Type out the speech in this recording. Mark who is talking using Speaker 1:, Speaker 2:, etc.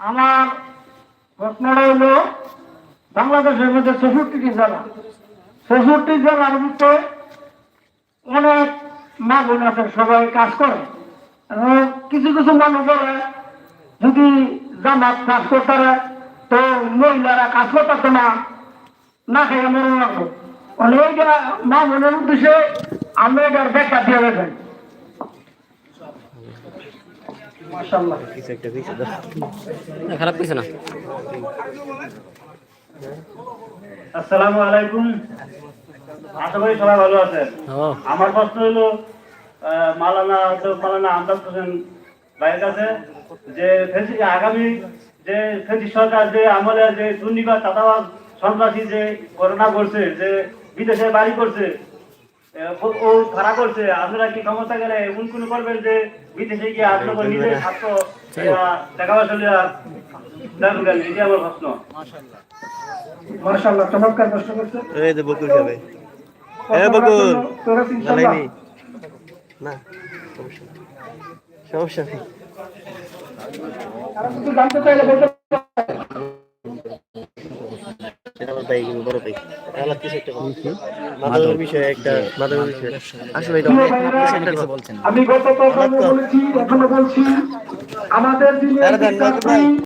Speaker 1: আমার প্রশ্নটা হলো বাংলাদেশের মধ্যে চৌষট্টিটি জেলা চৌষট্টি জেলার ভিতরে অনেক মা বোন আছে সবাই কাজ করে। কিছু কিছু মানুষ বলে যদি জামাত কাজ করতে পারে, তো মহিলারা কাজ করতে না। না খেয়ে মনে রাখব অনেকটা মা বোনের উদ্দেশ্যে আমরা এটার ব্যাখ্যা দিয়ে দেবেন।
Speaker 2: খারাপ কিছু না।
Speaker 3: আসসালামু আলাইকুম। আশা করি সবাই ভালো আছেন। আমার প্রশ্ন হলো মালানা মালানা আমদাদ হোসেন ভাইয়ের কাছে যে আগামী যে ফেসি সরকার যে আমলে যে দুর্নীতিবাদ চাঁদাবাদ সন্ত্রাসী যে ঘটনা করছে যে বিদেশে বাড়ি করছে ও- ভাড়া করছে আপনারা কি ক্ষমতা গেলে এমন কোন করবেন যে বিদেশে গিয়ে আপনার নিজের ছাত্র টাকা পয়সা দেখবেন এটি আমার প্রশ্ন।
Speaker 1: মাসাল্লাহ চমৎকার প্রশ্ন করছে
Speaker 4: বকুল এ
Speaker 1: প্রশ্ন
Speaker 4: বকুল না সমস্যা নেই।
Speaker 1: আমি গত বলেছি এখনও বলছি আমাদের